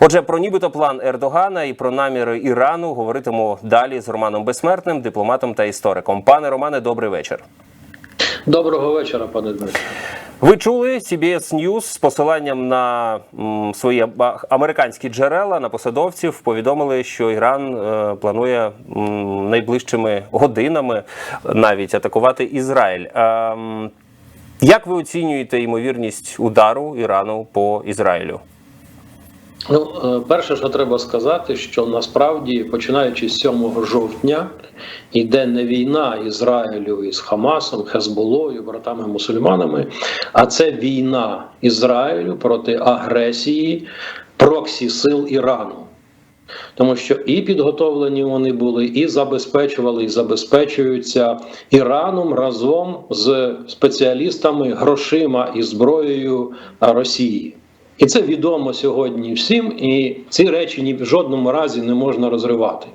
Отже, про нібито план Ердогана і про наміри Ірану говоритиму далі з Романом Безсмертним, дипломатом та істориком. Пане Романе, добрий вечір. Доброго вечора, пане Дмитро. Ви чули CBS News з посиланням на м, свої американські джерела на посадовців повідомили, що Іран е, планує м, найближчими годинами навіть атакувати Ізраїль. Як ви оцінюєте ймовірність удару Ірану по Ізраїлю? Ну, е, перше, що треба сказати, що насправді, починаючи з 7 жовтня, йде не війна Ізраїлю із Хамасом, Хезболою, братами-мусульманами, а це війна Ізраїлю проти агресії проксі сил Ірану. Тому що і підготовлені вони були, і забезпечували, і забезпечуються Іраном разом з спеціалістами, грошима і зброєю Росії. І це відомо сьогодні всім, і ці речі ні в жодному разі не можна розривати.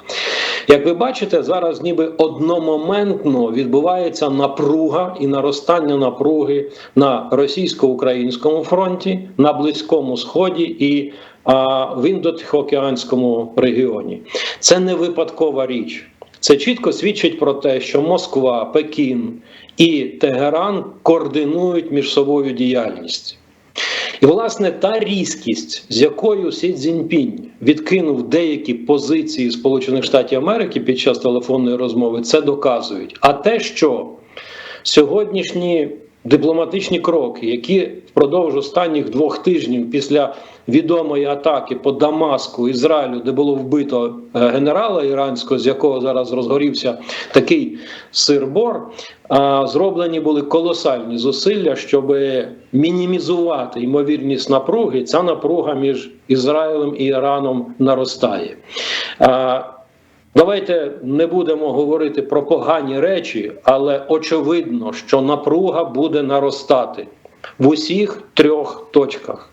Як ви бачите, зараз ніби одномоментно відбувається напруга і наростання напруги на російсько-українському фронті, на Близькому Сході і а, в індотихоокеанському регіоні. Це не випадкова річ. Це чітко свідчить про те, що Москва, Пекін і Тегеран координують між собою діяльність. І, власне, та різкість, з якою Сі Цзіньпінь відкинув деякі позиції Сполучених Штатів Америки під час телефонної розмови, це доказують. А те, що сьогоднішні дипломатичні кроки, які впродовж останніх двох тижнів після відомої атаки по Дамаску, Ізраїлю, де було вбито е, генерала іранського, з якого зараз розгорівся такий сирбор, а, зроблені були колосальні зусилля, щоб мінімізувати ймовірність напруги. Ця напруга між Ізраїлем і Іраном наростає. Давайте не будемо говорити про погані речі, але очевидно, що напруга буде наростати в усіх трьох точках.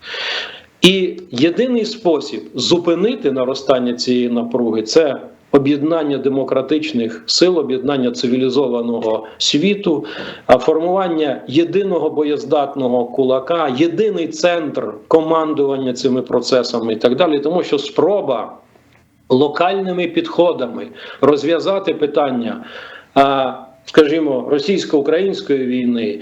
І єдиний спосіб зупинити наростання цієї напруги це об'єднання демократичних сил, об'єднання цивілізованого світу, формування єдиного боєздатного кулака, єдиний центр командування цими процесами і так далі, тому що спроба локальними підходами розв'язати питання. Скажімо, російсько-української війни,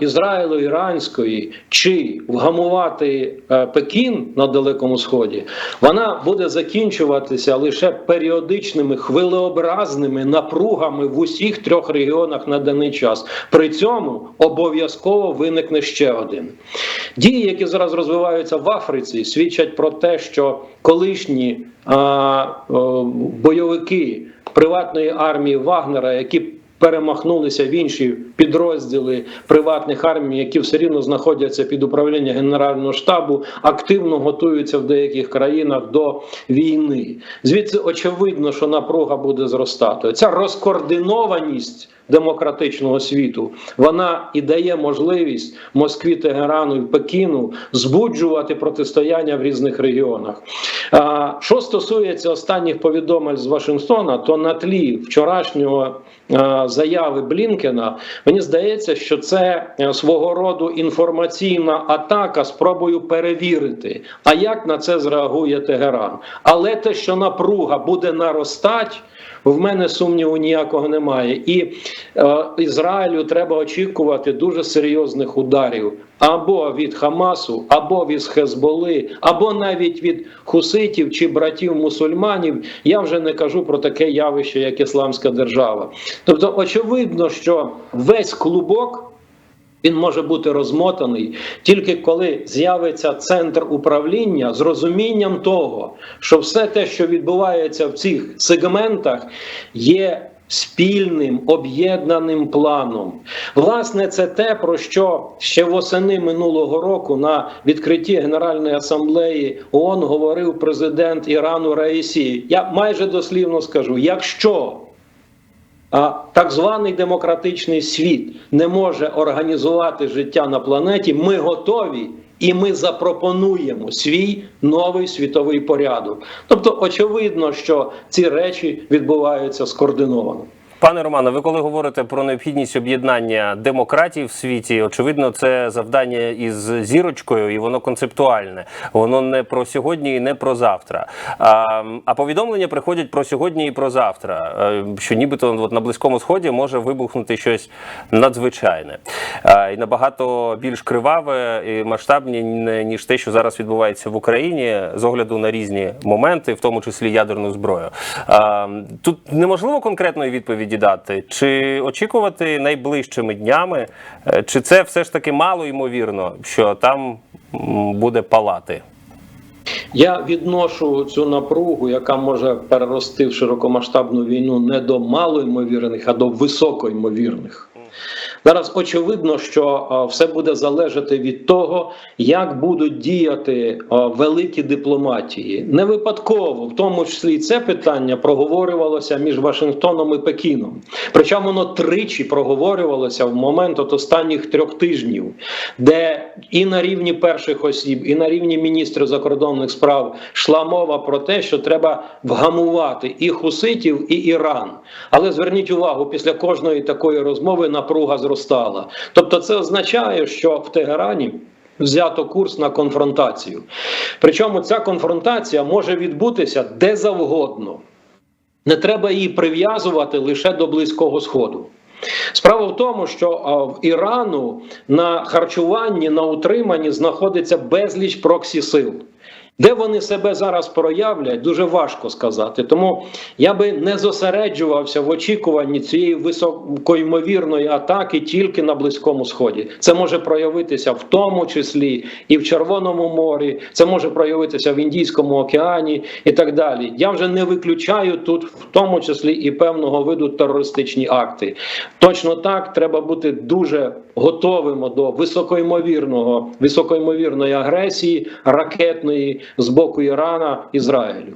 ізраїло-іранської чи вгамувати е, Пекін на Далекому Сході, вона буде закінчуватися лише періодичними хвилеобразними напругами в усіх трьох регіонах на даний час. При цьому обов'язково виникне ще один. Дії, які зараз розвиваються в Африці, свідчать про те, що колишні а, бойовики приватної армії Вагнера, які перемахнулися в інші підрозділи приватних армій, які все рівно знаходяться під управлінням Генерального штабу, активно готуються в деяких країнах до війни. Звідси очевидно, що напруга буде зростати. Ця розкоординованість демократичного світу вона і дає можливість Москві, Тегерану і Пекіну збуджувати протистояння в різних регіонах. Що стосується останніх повідомлень з Вашингтона, то на тлі вчорашнього заяви Блінкена мені здається, що це е, свого роду інформаційна атака спробою перевірити, а як на це зреагує Тегеран. Але те, що напруга буде наростати. В мене сумніву ніякого немає, і е, Ізраїлю треба очікувати дуже серйозних ударів або від Хамасу, або від Хезболи, або навіть від хуситів чи братів мусульманів. Я вже не кажу про таке явище, як Ісламська держава. Тобто, очевидно, що весь клубок. Він може бути розмотаний тільки коли з'явиться центр управління з розумінням того, що все те, що відбувається в цих сегментах, є спільним об'єднаним планом. Власне, це те, про що ще восени минулого року на відкритті Генеральної асамблеї ООН говорив президент Ірану Раїсі. Я майже дослівно скажу: якщо так званий демократичний світ не може організувати життя на планеті. Ми готові і ми запропонуємо свій новий світовий порядок. Тобто, очевидно, що ці речі відбуваються скоординовано. Пане Романе, ви коли говорите про необхідність об'єднання демократій в світі, очевидно, це завдання із зірочкою, і воно концептуальне. Воно не про сьогодні і не про завтра. А, а повідомлення приходять про сьогодні і про завтра. е, Що нібито от на близькому сході може вибухнути щось надзвичайне і набагато більш криваве і масштабні ніж те, що зараз відбувається в Україні, з огляду на різні моменти, в тому числі ядерну зброю. Тут неможливо конкретної відповіді дати, чи очікувати найближчими днями, е, чи це все ж таки мало ймовірно, що там буде палати. Я відношу цю напругу, яка може перерости в широкомасштабну війну, не до малоймовірних, а до високоймовірних. Зараз очевидно, що все буде залежати від того, як будуть діяти великі дипломатії. Не випадково, в тому числі це питання проговорювалося між Вашингтоном і Пекіном. Причому воно тричі проговорювалося в момент от останніх трьох тижнів, де і на рівні перших осіб, і на рівні міністрів закордонних справ йшла мова про те, що треба вгамувати і хуситів, і Іран. Але зверніть увагу, після кожної такої розмови напруга зростала. Тобто, це означає, що в Тегерані. Взято курс на конфронтацію. Причому ця конфронтація може відбутися де завгодно. Не треба її прив'язувати лише до Близького Сходу. Справа в тому, що в Ірану на харчуванні, на утриманні знаходиться безліч проксі сил. Де вони себе зараз проявлять, дуже важко сказати. Тому я би не зосереджувався в очікуванні цієї високоймовірної атаки тільки на Близькому Сході. Це може проявитися в тому числі і в Червоному морі, це може проявитися в Індійському океані і так далі. Я вже не виключаю тут, в тому числі і певного виду терористичні акти. Точно так треба бути дуже готовим до високоймовірного, високоймовірної агресії ракетної з боку Ірана Ізраїлю.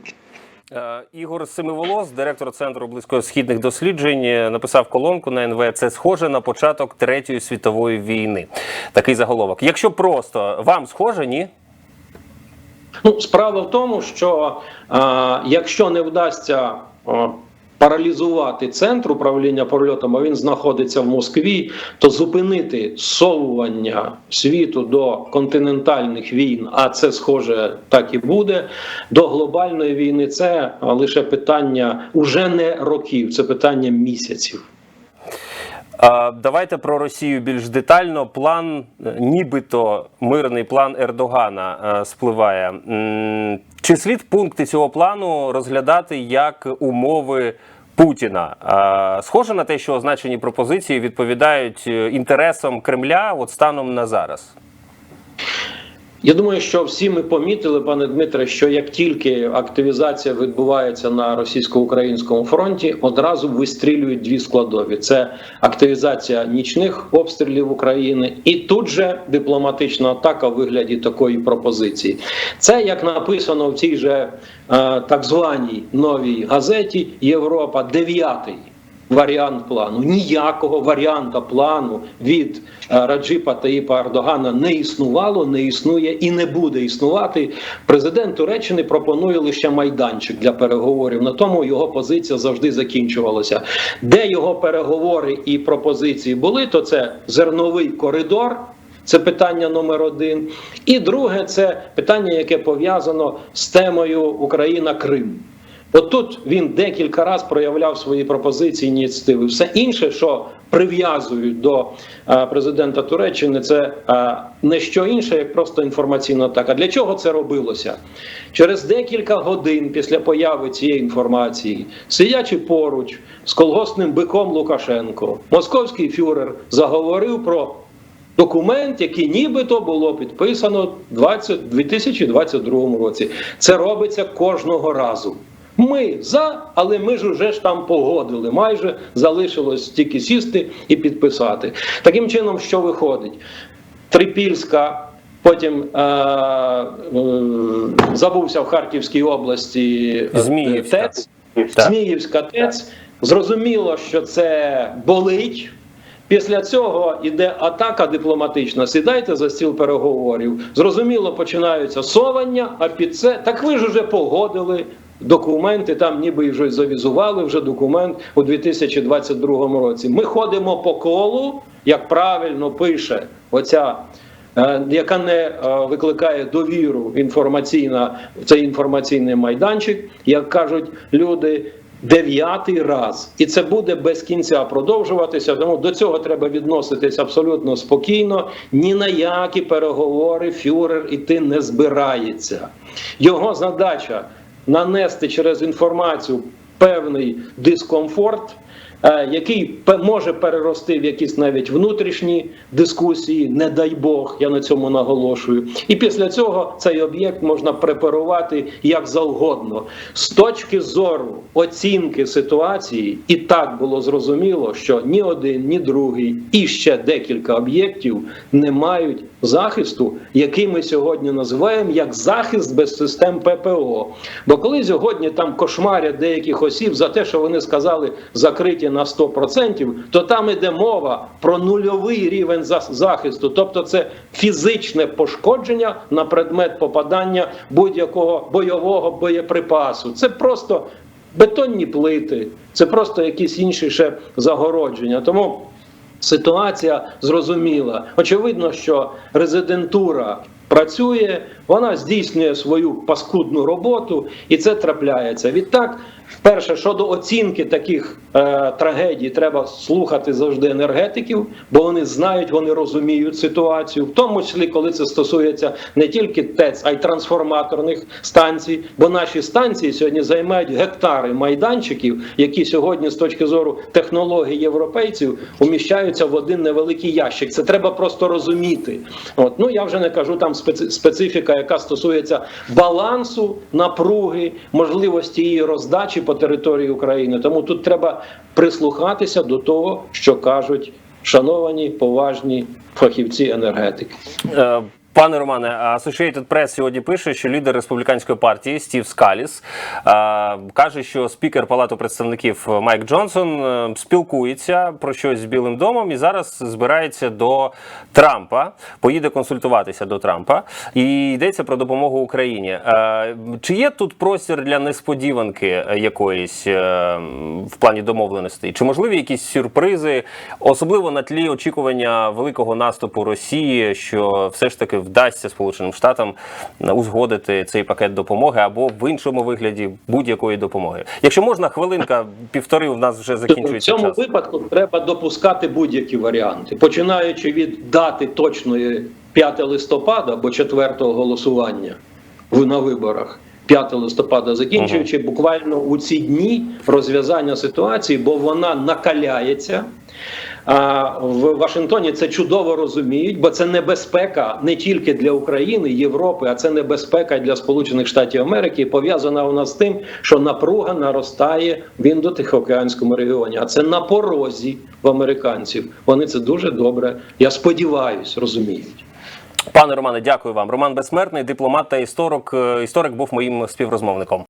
Е, Ігор Семиволос, директор центру близькосхідних досліджень, е, написав колонку на НВ. Це схоже на початок третьої світової війни. Такий заголовок. Якщо просто вам схоже, ні? Ну, справа в тому, що е, якщо не вдасться а, паралізувати центр управління польотом, а він знаходиться в Москві, то зупинити совування світу до континентальних війн, а це схоже так і буде. До глобальної війни це лише питання уже не років, це питання місяців. Давайте про Росію більш детально. План, е, нібито мирний план Ердогана е, спливає. Чи слід пункти цього плану розглядати як умови Путіна? Схоже на те, що означені пропозиції відповідають е, інтересам Кремля от станом на зараз. Я думаю, що всі ми помітили, пане Дмитре, що як тільки активізація відбувається на російсько-українському фронті, одразу вистрілюють дві складові: це активізація нічних обстрілів України, і тут же дипломатична атака в вигляді такої пропозиції. Це як написано в цій же е, так званій новій газеті Європа, дев'ятий. Варіант плану ніякого варіанта плану від е, Раджипа Таїпа Ердогана не існувало, не існує і не буде існувати. Президент Туреччини пропонує лише майданчик для переговорів. На тому його позиція завжди закінчувалася. Де його переговори і пропозиції були, то це зерновий коридор. Це питання номер один. І друге, це питання, яке пов'язано з темою Україна Крим. От тут він декілька разів проявляв свої пропозиції, ініціативи. Все інше, що прив'язують до е, президента Туреччини, це е, не що інше, як просто інформаційна атака. Для чого це робилося? Через декілька годин після появи цієї інформації, сидячи поруч з колгоспним биком Лукашенко, московський фюрер заговорив про. Документ, який нібито було підписано 20 2022 році, це робиться кожного разу. Ми за, але ми ж уже ж там погодили. Майже залишилось тільки сісти і підписати. Таким чином, що виходить? Трипільська, потім е- е- забувся в Харківській області е, Зміївська. ТЕЦ, Так. Зміївська ТЕЦ. Зрозуміло, що це болить. Після цього йде атака дипломатична. Сідайте за стіл переговорів. Зрозуміло, починаються совання, а під це так ви ж уже погодили. Документи, там ніби вже завізували вже документ у 2022 році. Ми ходимо по колу, як правильно пише оця. е, Яка не е, викликає довіру інформаційна в цей інформаційний майданчик, як кажуть люди, дев'ятий раз, і це буде без кінця продовжуватися. Тому до цього треба відноситись абсолютно спокійно. Ні на які переговори фюрер іти не збирається. Його задача нанести через інформацію певний дискомфорт. Е, Який може перерости в якісь навіть внутрішні дискусії, не дай Бог, я на цьому наголошую. І після цього цей об'єкт можна препарувати як завгодно. З точки зору оцінки ситуації, і так було зрозуміло, що ні один, ні другий, і ще декілька об'єктів не мають захисту, який ми сьогодні називаємо як захист без систем ППО. Бо коли сьогодні там кошмарять деяких осіб за те, що вони сказали закриті на 100%, то там іде мова про нульовий рівень захисту, тобто це фізичне пошкодження на предмет попадання будь-якого бойового боєприпасу. Це просто бетонні плити, це просто якісь інші ще загородження. Тому ситуація зрозуміла. Очевидно, що резидентура працює, вона здійснює свою паскудну роботу, і це трапляється. Відтак, перше, щодо оцінки таких е, трагедій, треба слухати завжди енергетиків, бо вони знають, вони розуміють ситуацію, в тому числі, коли це стосується не тільки ТЕЦ, а й трансформаторних станцій. Бо наші станції сьогодні займають гектари майданчиків, які сьогодні, з точки зору технологій європейців, уміщаються в один невеликий ящик. Це треба просто розуміти. От ну я вже не кажу там специфіка, яка стосується балансу напруги, можливості її роздачі по території України. Тому тут треба прислухатися до того, що кажуть шановані поважні фахівці енергетики. Пане Романе, Associated Press сьогодні пише, що лідер республіканської партії Стів Скаліс каже, що спікер Палати представників Майк Джонсон е, спілкується про щось з Білим домом і зараз збирається до Трампа, поїде консультуватися до Трампа. І йдеться про допомогу Україні. Е, Чи є тут простір для несподіванки якоїсь е, в плані домовленостей? Чи можливі якісь сюрпризи, особливо на тлі очікування великого наступу Росії, що все ж таки вдасться Сполученим Штатам узгодити цей пакет допомоги або в іншому вигляді будь-якої допомоги? Якщо можна, хвилинка, півтори у нас вже закінчується В цьому час. випадку треба допускати будь-які варіанти, починаючи від дати точної 5 листопада або 4 голосування на виборах. 5 листопада, закінчуючи буквально у ці дні розв'язання ситуації, бо вона накаляється. А в Вашингтоні це чудово розуміють, бо це небезпека не тільки для України, Європи, а це небезпека для Сполучених Штатів Америки. Пов'язана вона з тим, що напруга наростає в індотихоокеанському регіоні. А це на порозі в американців. Вони це дуже добре. Я сподіваюсь, розуміють. Пане Романе, дякую вам. Роман Безсмертний, дипломат та історик. Е, Історик був моїм співрозмовником.